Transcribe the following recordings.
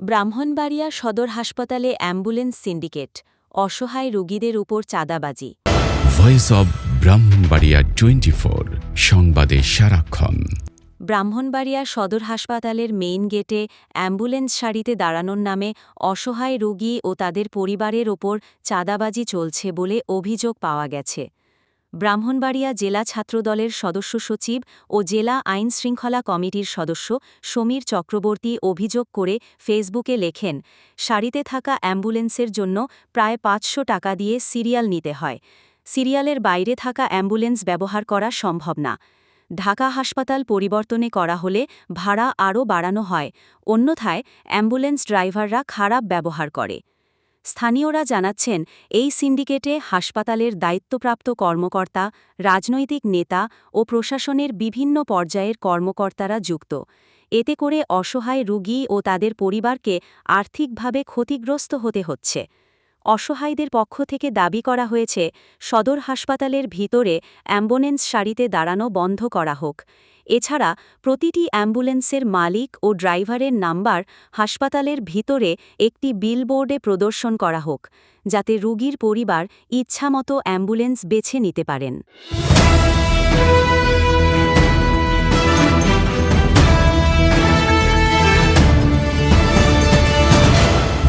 ব্রাহ্মণবাড়িয়া সদর হাসপাতালে ambulance syndicate অসহায় রোগীদের উপর চাঁদাবাজি। Voice of Brahmanbaria twenty four সংবাদে সারাক্ষণ। ব্রাহ্মণবাড়িয়া সদর হাসপাতালের মেইন গেটে অ্যাম্বুলেন্স সারিতে দাঁড়ানোর নামে অসহায় রোগী ও তাদের পরিবারের ওপর চাঁদাবাজি চলছে বলে অভিযোগ পাওয়া গেছে। ব্রাহ্মণবাড়িয়া জেলা ছাত্রদলের সদস্য সচিব ও জেলা আইন শৃঙ্খলা কমিটির সদস্য সমীর চক্রবর্তী অভিযোগ করে ফেসবুকে লেখেন, সারিতে থাকা অ্যাম্বুলেন্সের জন্য প্রায় পাঁচশো টাকা দিয়ে সিরিয়াল নিতে হয়। সিরিয়ালের বাইরে থাকা অ্যাম্বুলেন্স ব্যবহার করা সম্ভব না। ঢাকা হাসপাতাল পরিবর্তনে করা হলে ভাড়া আরও বাড়ানো হয়। অন্যথায় অ্যাম্বুলেন্স ড্রাইভাররা খারাপ ব্যবহার করে। স্থানীয়রা জানাচ্ছেন, এই সিন্ডিকেটে হাসপাতালের দায়িত্বপ্রাপ্ত কর্মকর্তা, রাজনৈতিক নেতা ও প্রশাসনের বিভিন্ন পর্যায়ের কর্মকর্তারা যুক্ত। এতে করে অসহায় রুগী ও তাদের পরিবারকে আর্থিকভাবে ক্ষতিগ্রস্ত হতে হচ্ছে। অসহায়দের পক্ষ থেকে দাবি করা হয়েছে, সদর হাসপাতালের ভিতরে অ্যাম্বুলেন্স সারিতে দাঁড়ানো বন্ধ করা হোক। এছাড়া, প্রতিটি অ্যাম্বুলেন্সের মালিক ও ড্রাইভারের নাম্বার হাসপাতালের ভিতরে একটি বিলবোর্ডে প্রদর্শন করা হোক, যাতে রোগীর পরিবার ইচ্ছামতো অ্যাম্বুলেন্স বেছে নিতে পারেন।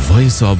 Voice of